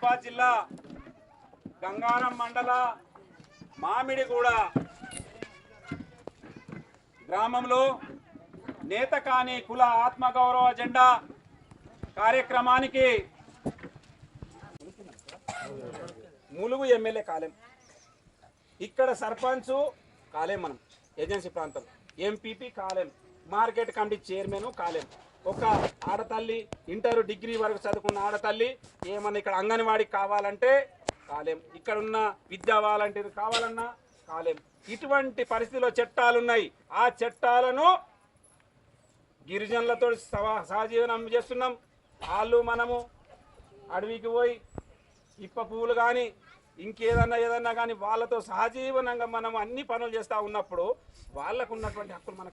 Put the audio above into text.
నిజామాబాద్ జిల్లా గంగారం మండల మామిడిగూడ గ్రామంలో నేతకాని కుల ఆత్మగౌరవ జెండా కార్యక్రమానికి ములుగు ఎమ్మెల్యే కాలేం. ఇక్కడ సర్పంచ్ కాలేం మనం ఏజెన్సీ ప్రాంతం. ఎంపీపీ కాలేం. మార్కెట్ కమిటీ చైర్మన్ కాలేం. ఒక ఆడతల్లి ఇంటర్ డిగ్రీ వరకు చదువుకున్న ఆడతల్లి ఏమన్నా ఇక్కడ అంగన్వాడికి కావాలంటే కాలేం. ఇక్కడ ఉన్న విద్యా వాలంటీర్ కావాలన్నా కాలేం. ఇటువంటి పరిస్థితిలో చట్టాలు ఉన్నాయి ఆ చట్టాలను గిరిజనులతో సవా- సహజీవనం చేస్తున్నాం వాళ్ళు మనము అడవికి పోయి ఇప్ప పువ్వులు కానీ ఇంకేదన్నా ఏదన్నా కానీ వాళ్ళతో సహజీవనంగా మనం అన్ని పనులు చేస్తూ ఉన్నప్పుడు వాళ్ళకు ఉన్నటువంటి హక్కులు మనకు